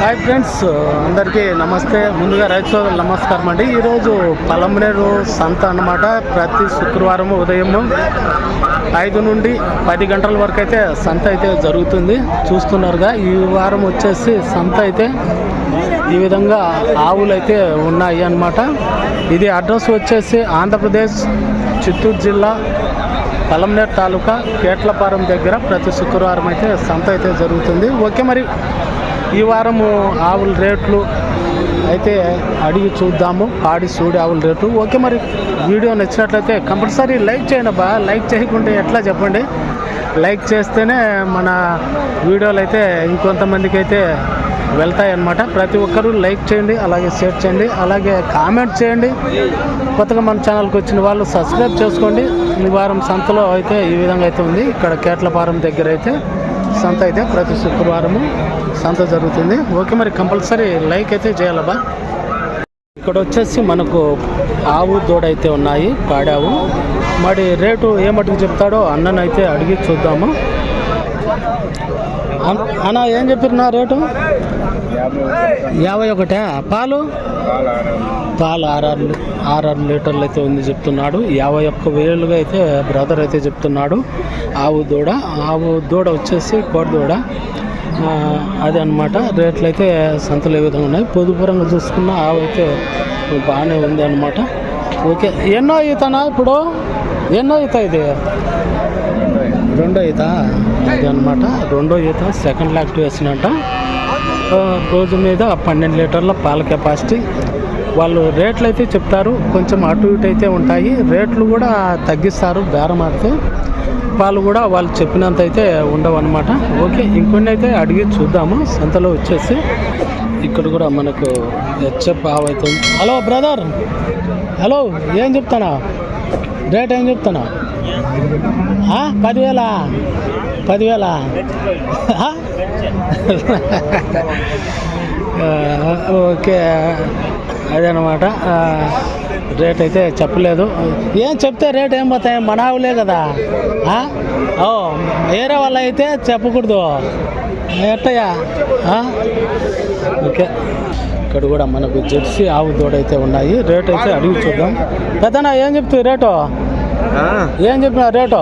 Hi friends uh, అందరికీ నమస్తే. ముందుగా రైతు సోదరులు నమస్కారం అండి. ఈరోజు పలంనేరు సంత అన్నమాట. ప్రతి శుక్రవారం ఉదయం ఐదు నుండి పది గంటల వరకు అయితే సంత అయితే జరుగుతుంది. చూస్తున్నారుగా ఈ వారం వచ్చేసి సంత అయితే ఈ విధంగా ఆవులు అయితే ఉన్నాయి అన్నమాట. ఇది అడ్రస్ వచ్చేసి ఆంధ్రప్రదేశ్ చిత్తూరు జిల్లా పలంనేరు తాలూకా కేట్లపారం దగ్గర ప్రతి శుక్రవారం అయితే సంత అయితే జరుగుతుంది. ఓకే మరి ఈ వారము ఆవుల రేట్లు అయితే అడిగి చూద్దాము. పాడి సూడి ఆవుల రేటు ఓకే మరి వీడియో నచ్చినట్లయితే కంపల్సరీ లైక్ చేయండి బా లైక్ చేయకుంటే ఎట్లా చెప్పండి? లైక్ చేస్తేనే మన వీడియోలు అయితే ఇంకొంతమందికి అయితే వెళ్తాయన్నమాట. ప్రతి ఒక్కరూ లైక్ చేయండి అలాగే షేర్ చేయండి అలాగే కామెంట్ చేయండి. కొత్తగా మన ఛానల్కి వచ్చిన వాళ్ళు సబ్స్క్రైబ్ చేసుకోండి. ఈ వారం సంతలో అయితే ఈ విధంగా అయితే ఉంది. ఇక్కడ కేట్లపారం దగ్గర అయితే సంత అయితే ప్రతి శుక్రవారము సంత జరుగుతుంది. ఓకే మరి కంపల్సరీ లైక్ అయితే చేయాలబ్బా. ఇక్కడ వచ్చేసి మనకు ఆవు దూడ అయితే ఉన్నాయి పాడావు. మరి రేటు ఏ మటుకు చెప్తాడో అన్ననైతే అడిగి చూద్దాము. అన్న ఏం చెప్పారు నా రేటు? యాభై ఒకటే? పాలు? పాలు ఆరారు ఆరారు లీటర్లు అయితే ఉంది చెప్తున్నాడు. యాభై ఒక్క వేలుగా అయితే బ్రదర్ అయితే చెప్తున్నాడు. ఆవు దూడ. ఆవు దూడ వచ్చేసి కోడి దూడ. అది అదే అనమాట రేట్లు అయితే సంతలు ఏ విధంగా ఉన్నాయి? పొదుపురంగా చూసుకున్న ఆవు అయితే బాగానే ఉంది అనమాట ఓకే. ఎన్నో ఈతనా ఇప్పుడు? ఎన్నో ఈత ఇది? రెండో ఈత అది అనమాట రెండో ఈత సెకండ్ లాక్టివేషన్ అంట రోజు మీద పన్నెండు లీటర్ల పాల కెపాసిటీ వాళ్ళు రేట్లు అయితే చెప్తారు కొంచెం అటు ఇటు అయితే ఉంటాయి. రేట్లు కూడా తగ్గిస్తారు బేరం ఆడితే. పాలు కూడా వాళ్ళు చెప్పినంత అయితే ఉండవు అనమాట ఓకే ఇంకొన్ని అయితే అడిగి చూద్దాము. సంతలో వచ్చేసి ఇక్కడ కూడా మనకు హెచ్ఎఫ్ ఆవు అవుతుంది హలో బ్రదర్. హలో ఏం చెప్తానా? రేట్ ఏం చెప్తున్నావు? పదివేల? పదివేలా? పదివేలా ఓకే. అదనమాట. రేట్ అయితే చెప్పలేదు. ఏం చెప్తే రేట్ ఏం పోతాయి? మనావులే కదా. ఓ వేరే వాళ్ళ అయితే చెప్పకూడదు. ఎట్టయ్యా? ఓకే. ఇక్కడ కూడా మనకు జెర్సీ ఆవు దూడ అయితే ఉన్నాయి. రేట్ అయితే అడిగి చూద్దాం. పెద్దనా ఏం చెప్తుంది రేటు? ఏం చెప్పిన రేటు?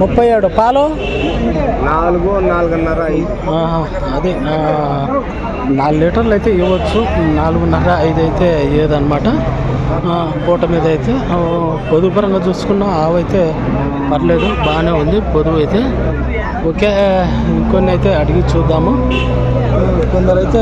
ముప్పై ఏడు. పాలు? నాలుగు నాలుగున్నర అదే నాలుగు లీటర్లు అయితే ఇవ్వచ్చు. నాలుగున్నర ఐదు అయితే ఇయ్యదన్నమాట ఆ, పూట మీద అయితే పొదుపు పరంగా చూసుకున్న ఆవు అయితే పర్లేదు బాగానే ఉంది. పొదువు అయితే. ఓకే ఇంకొన్ని అయితే అడిగి చూద్దాము. ఆ, కొందరైతే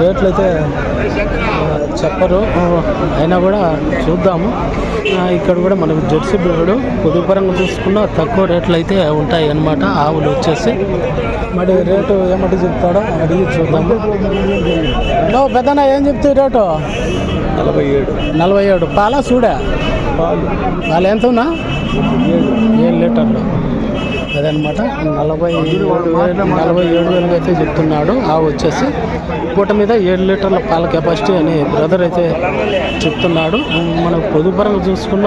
రేట్లు అయితే చెప్పరు. అయినా కూడా చూద్దాము. ఇక్కడ కూడా మనకు జెర్సీ బ్రీడు పొదుపు పరంగా చూసుకున్న తక్కువ రేట్లు అయితే ఉంటాయి అన్నమాట ఆవులు వచ్చేసి. మరి రేటు ఏమంటే చెప్తాడో అడిగి చూద్దాము. హలో పెద్దనా ఏం చెప్తావు రేటు? నలభై ఏడు. నలభై ఏడు. పాలా చూడా పాలు. ఎంత ఉన్నా ఏడు లీటర్లు. అదనమాట నలభై ఏడు వేలు నలభై ఏడు వేలు అయితే చెప్తున్నాడు. ఆవు వచ్చేసి పూట మీద ఏడు లీటర్ల పాల కెపాసిటీ అని బ్రదర్ అయితే చెప్తున్నాడు. మనం పొదుపరంగా చూసుకున్న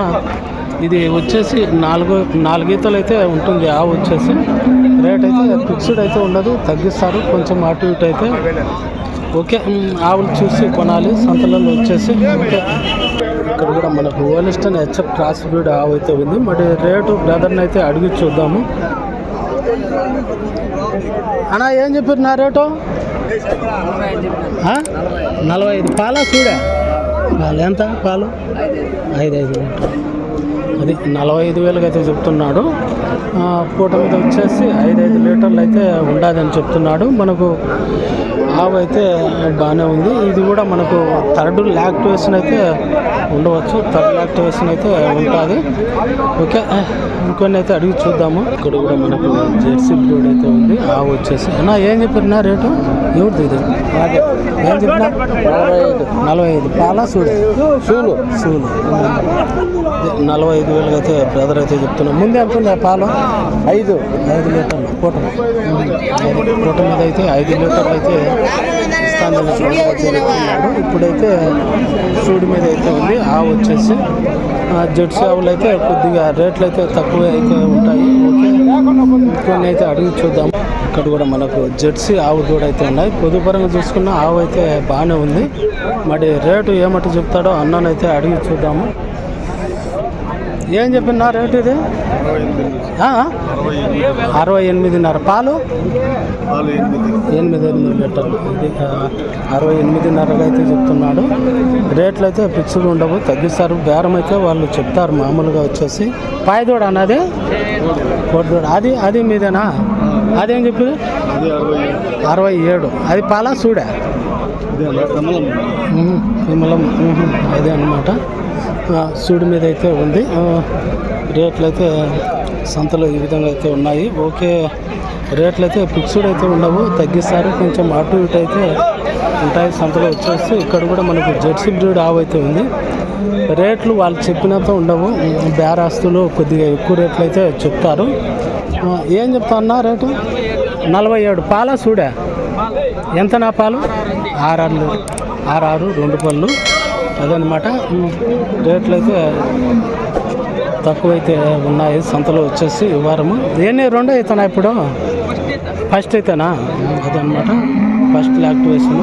ఇది వచ్చేసి నాలుగు నాలుగీతలు అయితే ఉంటుంది. ఆవు వచ్చేసి రేట్ అయితే ఫిక్స్డ్ అయితే ఉండదు. తగ్గిస్తారు. కొంచెం అటు ఇటు అయితే. ఓకే. ఆవులు చూసి కొనాలి. సంతలలో వచ్చేసి. ఓకే. ఇక్కడ కూడా మనకు ఓలిస్టన్ హెచ్ఎఫ్ క్రాస్ బ్రీడ్ ఆవు అయితే ఉంది. మరి రేటు బ్రదర్ని అయితే అడిగి చూద్దాము. అన్నా ఏం చెప్పారు నా రేటు? నలభై ఐదు. పాలా చూడా పాలు ఎంత? పాలు? ఐదు ఐదు. అది నలభై ఐదు వేలకు అయితే చెప్తున్నాడు. పూట మీద వచ్చేసి ఐదు ఐదు లీటర్లు అయితే ఉండాలని చెప్తున్నాడు. మనకు ఆవు అయితే బాగానే ఉంది. ఇది కూడా మనకు థర్డ్ లాక్టివేషన్ అయితే ఉండవచ్చు. థర్డ్ లాక్టివేషన్ అయితే ఉంటుంది. ఓకే ఇంకొన్ని అయితే అడిగి చూద్దాము. ఇక్కడ కూడా మనకు జెర్సీ బ్రీడ్ అయితే ఉంది. ఆవు వచ్చేసి అన్నా ఏం చెప్పారు నా రేటు? ఎవరిది ఇది? ఏం చెప్పినా? నలభై ఐదు నలభై ఐదు పాలా సూడు సూలు. సూలు. నలభై ఐదు వేలు అయితే బ్రదర్ అయితే చెప్తున్నాం ముందే అనుకుంది పాలు? ఐదు. ఐదు లీటర్లు. పూట పూట మీద అయితే ఐదు లీటర్లు అయితే ఇస్తాను చెప్తున్నాడు ఇప్పుడైతే సూడి మీద అయితే ఉంది. ఆవు వచ్చేసి ఆ, జెర్సీ ఆవులు అయితే కొద్దిగా రేట్లు అయితే తక్కువ అయితే ఉంటాయి. కొన్ని అయితే అడిగి చూద్దాం. ఇక్కడ కూడా మనకు జెర్సీ ఆవు దూడ అయితే ఉన్నాయి. పొదుపరంగా చూసుకున్న ఆవు అయితే బాగానే ఉంది. మరి రేటు ఏమంటే చెప్తాడో అన్ననైతే అడిగి చూద్దాము. ఏం చెప్పిన రేటు ఇది? అరవై ఎనిమిదిన్నర. పాలు? ఎనిమిది. ఎనిమిది లీటర్లు. ఇది అరవై ఎనిమిదిన్నరగా అయితే చెప్తున్నాడు. రేట్లు అయితే ఫిక్స్డ్ ఉండవు తగ్గిస్తారు. బేరం అయితే వాళ్ళు చెప్తారు మామూలుగా వచ్చేసి. పాయదోడ అన్నది? కొట్టుదోడ అది అది మీదేనా? అదేం చెప్పి అరవై ఏడు. అది పాలా చూడా ఉహు, అదే అనమాట సూడి మీద అయితే ఉంది. రేట్లు అయితే సంతలో ఈ విధంగా అయితే ఉన్నాయి. ఓకే రేట్లు అయితే ఫిక్స్డ్ అయితే ఉండవు. తగ్గిస్తారు. కొంచెం అటు ఇటు అయితే ఉంటాయి. సంతలో వచ్చేసి ఇక్కడ కూడా మనకు జెర్సీ బ్రీడ్ ఆవు అయితే ఉంది. రేట్లు వాళ్ళు చెప్పినంత ఉండవు. బేరాస్తులు కొద్దిగా ఎక్కువ రేట్లు అయితే చెప్తారు. ఏం చెప్తా అన్నా రేటు? నలభై ఏడు పాల చూడా ఎంత నా పాలు? ఆరారు ఆరారు రెండు పళ్ళు. అదనమాట. రేట్లు అయితే తక్కువైతే ఉన్నాయి. సంతలో వచ్చేసి ఈ వారము. ఏనే రెండో అవుతానా ఇప్పుడు? ఫస్ట్ అయితేనా? అదనమాట. First activation.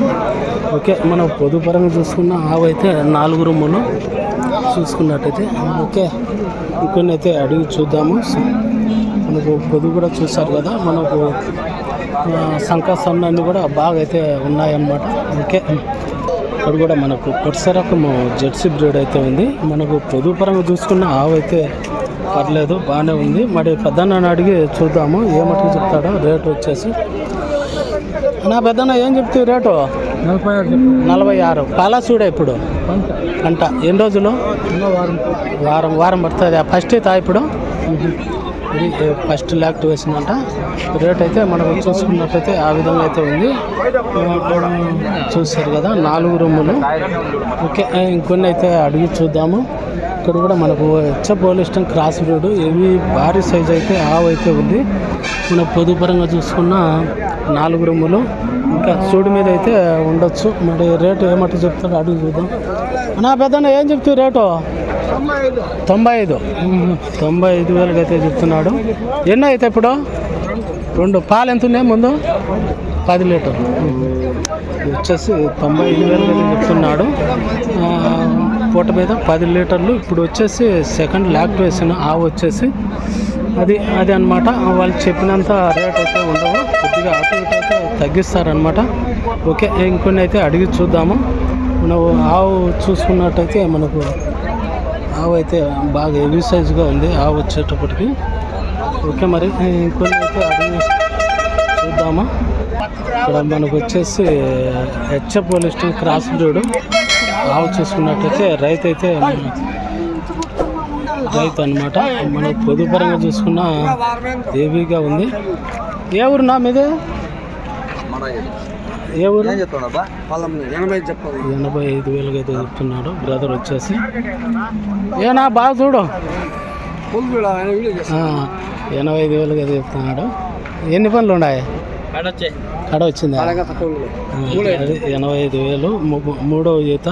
ఓకే మనం పొదుపరంగా చూసుకున్న ఆవు అయితే నాలుగు రూములు చూసుకున్నట్టయితే. ఓకే ఇంకొన్ని అయితే అడిగి చూద్దాము. మనకు పొదుపు కూడా చూసారు కదా మనకు సంకాసన్నీ కూడా బాగా అయితే ఉన్నాయన్నమాట. ఓకే ఇక్కడ కూడా మనకు కొత్త రకము జెర్సీ బ్రీడ్ అయితే ఉంది. మనకు పొదుపరంగా చూసుకున్న ఆవు అయితే పర్లేదు బాగానే ఉంది. మరి పెద్దన్న అడిగి చూద్దాము. ఏమట్టుకు చెప్తాడో రేట్ వచ్చేసి నా పెద్దన్న ఏం చెప్తే రేటు? నలభై ఆరు నలభై ఆరు. పాలా చూడే ఇప్పుడు? అంట ఎన్ని రోజులు? వారం. వారం పడుతుంది. ఫస్ట్ అయితే ఇప్పుడు? ఇది ఫస్ట్ యాక్టివేషన్ అంట రేట్ అయితే మనం చూసుకున్నట్టయితే ఆ విధంగా అయితే ఉంది. చూస్తారు కదా నాలుగు రూములు ఓకే ఇంకొన్ని అయితే అడిగి చూద్దాము. ఇక్కడ కూడా మనకు హెచ్చ పోలిస్టం క్రాస్ బ్రీడ్. ఇవి భారీ సైజ్ అయితే ఆవు అయితే ఉంది. మన పొదుపరంగా చూసుకున్న నాలుగు రూములు. ఇంకా సూడి మీద అయితే ఉండొచ్చు. మరి రేటు ఏమంటే చెప్తారో అడుగు చూద్దాం. నా పెద్దన్న ఏం చెప్తావు రేటు? తొంభై ఐదు. తొంభై ఐదు వేలకి అయితే చెప్తున్నాడు. ఎన్నో అయితే ఇప్పుడు? రెండు. పాలు ఎంత ఉన్నాయి ముందు? పది లీటర్ వచ్చేసి తొంభై ఐదు వేలకి అయితే చెప్తున్నాడు. పూట మీద పది లీటర్లు. ఇప్పుడు వచ్చేసి సెకండ్ లాక్టేషన్. ఆవు వచ్చేసి అది అది అనమాట వాళ్ళు చెప్పినంత రేట్ అయితే ఉండవు. కొద్దిగా అటు ఇటు అయితే తగ్గిస్తారనమాట ఓకే ఇంకొన్ని అయితే అడిగి చూద్దాము. నువ్వు ఆవు చూసుకున్నట్టయితే మనకు ఆవు అయితే బాగా హెవీ సైజుగా ఉంది ఆవు వచ్చేటప్పటికి. ఓకే మరి ఇంకొన్ని అయితే అడిగి చూద్దామా? ఇక్కడ మనకు వచ్చేసి హెచ్ఎఫ్ పోలిస్టన్ క్రాస్ బ్రీడ్. ఆవు చూసుకున్నట్టయితే రైతు అయితే రైతు అనమాట మనం పొదుపరంగా చూసుకున్న హెవీగా ఉంది. ఏ ఊరు నా మీదే? ఏ ఊరు? ఎనభై ఐదు వేలుగా అయితే చెప్తున్నాడు. బ్రదర్ వచ్చేసి. ఏనా బాగా చూడు. ఆ, ఎనభై ఐదు వేలుగా అయితే చెప్తున్నాడు. ఎన్ని పనులు ఉన్నాయి? కడ వచ్చిందా? ఎనభై ఐదు వేలు. ము- మూడో ఈత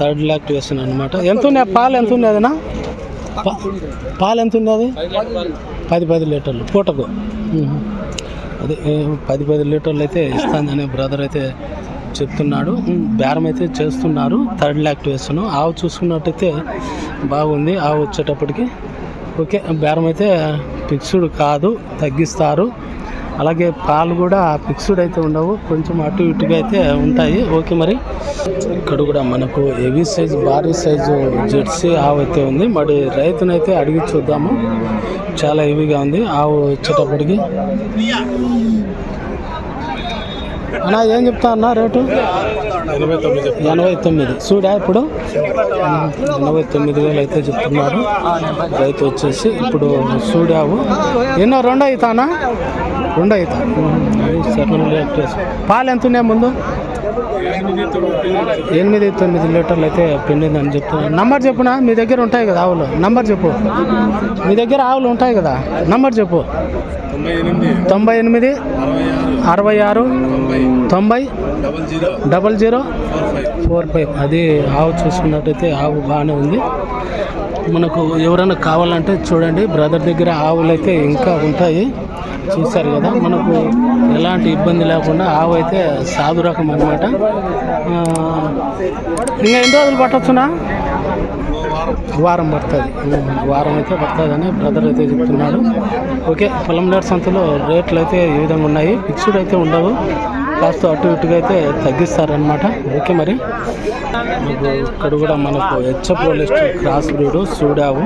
థర్డ్ యాక్టివేషన్ అనమాట ఎంత ఉన్నాయి? పాలు ఎంత ఉంది అదనా పాలు ఎంత ఉంది అది పది పది లీటర్లు పూటకు. అదే పది పది లీటర్లు అయితే ఇస్తానని బ్రదర్ అయితే చెప్తున్నాడు. బేరం అయితే చేస్తున్నారు. థర్డ్ యాక్టివేషన్ ఆవు చూసుకున్నట్టయితే బాగుంది. ఆవు వచ్చేటప్పటికి. ఓకే బేరం అయితే ఫిక్స్డ్ కాదు తగ్గిస్తారు. అలాగే పాలు కూడా ఫిక్స్డ్ అయితే ఉండవు. కొంచెం అటు ఇటుగా అయితే ఉంటాయి. ఓకే మరి. ఇక్కడ కూడా మనకు హెవీ సైజ్ భారీ సైజు జెర్సీ ఆవు అయితే ఉంది. మరి రైతునైతే అడిగి చూద్దాము. చాలా హెవీగా ఉంది ఆవు వచ్చేటప్పటికి. అన్నా ఏం చెప్తా అన్నా రేటు? ఎనభై తొమ్మిది చూడా ఇప్పుడు? ఎనభై తొమ్మిది వేలు అయితే చెప్తున్నారు. రైతు వచ్చేసి ఇప్పుడు చూడావు ఎన్నో రెండో అవుతానా రెండో అవుతా పాలు ఎంత ఉన్నాయి ముందు? ఎనిమిది తొమ్మిది లీటర్లు అయితే పిండింది అని చెప్తున్నాను నంబర్ చెప్పునా? మీ దగ్గర ఉంటాయి కదా ఆవులు. నంబర్ చెప్పు. మీ దగ్గర ఆవులు ఉంటాయి కదా? నంబర్ చెప్పు. తొంభై ఎనిమిది అరవై ఆరు తొంభై డబల్ జీరో ఫోర్ ఫైవ్. అది ఆవు చూసుకున్నట్టయితే ఆవు బాగానే ఉంది. మనకు ఎవరైనా కావాలంటే చూడండి. బ్రదర్ దగ్గర ఆవులు అయితే ఇంకా ఉంటాయి. చూశారు కదా మనకు ఎలాంటి ఇబ్బంది లేకుండా ఆవు అయితే సాధు రకం అనమాట ఇంకా ఎన్ని రోజులు పట్టొచ్చునా? వారం పడుతుంది. వారం అయితే పడుతుందని బ్రదర్ అయితే చెప్తున్నాడు. ఓకే పొలం సంతలో రేట్లు అయితే ఈ విధంగా ఉన్నాయి. ఫిక్స్డ్ అయితే ఉండవు. కాస్త అటు ఇటుగా అయితే తగ్గిస్తారనమాట ఓకే మరి. మీకు ఇక్కడ కూడా మనకు హెచ్ఎఫ్ క్రాస్ బ్రీడ్ సూడావు.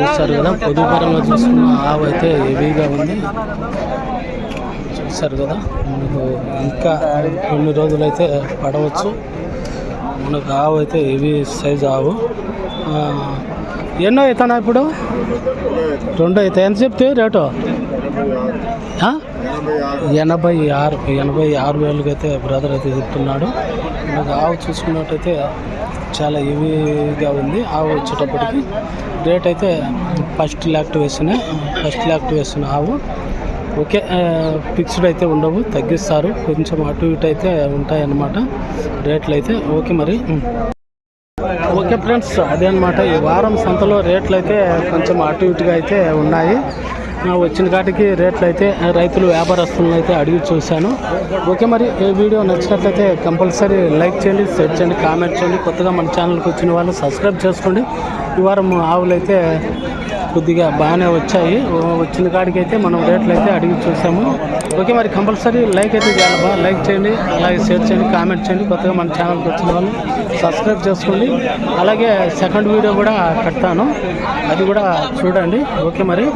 చూస్తారు కదా పొదుపరంగా చూసుకున్న ఆవు అయితే హెవీగా ఉంది. చూస్తారు కదా మనకు ఇంకా కొన్ని రోజులైతే పడవచ్చు. మనకు ఆవు అయితే హెవీ సైజ్ ఆవు. ఎన్నో అవుతానా ఇప్పుడు? రెండు అయితే. ఎంత చెప్తే రేటు? ఎనభై ఆరు ఎనభై ఆరు వేలకి అయితే బ్రదర్ అయితే చెప్తున్నాడు. నాకు ఆవు చూసుకున్నట్టయితే చాలా హెవీగా ఉంది. ఆవు వచ్చేటప్పటికి రేట్ అయితే ఫస్ట్ యాక్టివేషన్ ఫస్ట్ యాక్టివేషన్ ఆవు. ఓకే ఫిక్స్డ్ అయితే ఉండవు తగ్గిస్తారు. కొంచెం అటు ఇటు అయితే ఉంటాయన్నమాట రేట్లు అయితే. ఓకే మరి. ఓకే ఫ్రెండ్స్ అదే అనమాట ఈ వారం సంతలో రేట్లు అయితే కొంచెం అటు ఇటుగా అయితే ఉన్నాయి. వచ్చిన కాటికి రేట్లు అయితే రైతులు వ్యాపారస్తులను అయితే అడిగి చూశాను. ఓకే మరి ఈ వీడియో నచ్చినట్లయితే కంపల్సరీ లైక్ చేయండి షేర్ చేయండి కామెంట్ చేయండి. కొత్తగా మన ఛానల్కి వచ్చిన వాళ్ళు సబ్స్క్రైబ్ చేసుకోండి. ఈ వారం ఆవులు అయితే కొద్దిగా బాగానే వచ్చాయి. వచ్చిన కాడికి అయితే మనం రేట్లు అయితే అడిగి చూసాము ఓకే మరి కంపల్సరీ లైక్ అయితే చేయాలి లైక్ చేయండి అలాగే షేర్ చేయండి కామెంట్ చేయండి. కొత్తగా మన ఛానల్కి వచ్చిన వాళ్ళు సబ్స్క్రైబ్ చేసుకోండి. అలాగే సెకండ్ వీడియో కూడా కట్టాను అది కూడా చూడండి. ఓకే మరి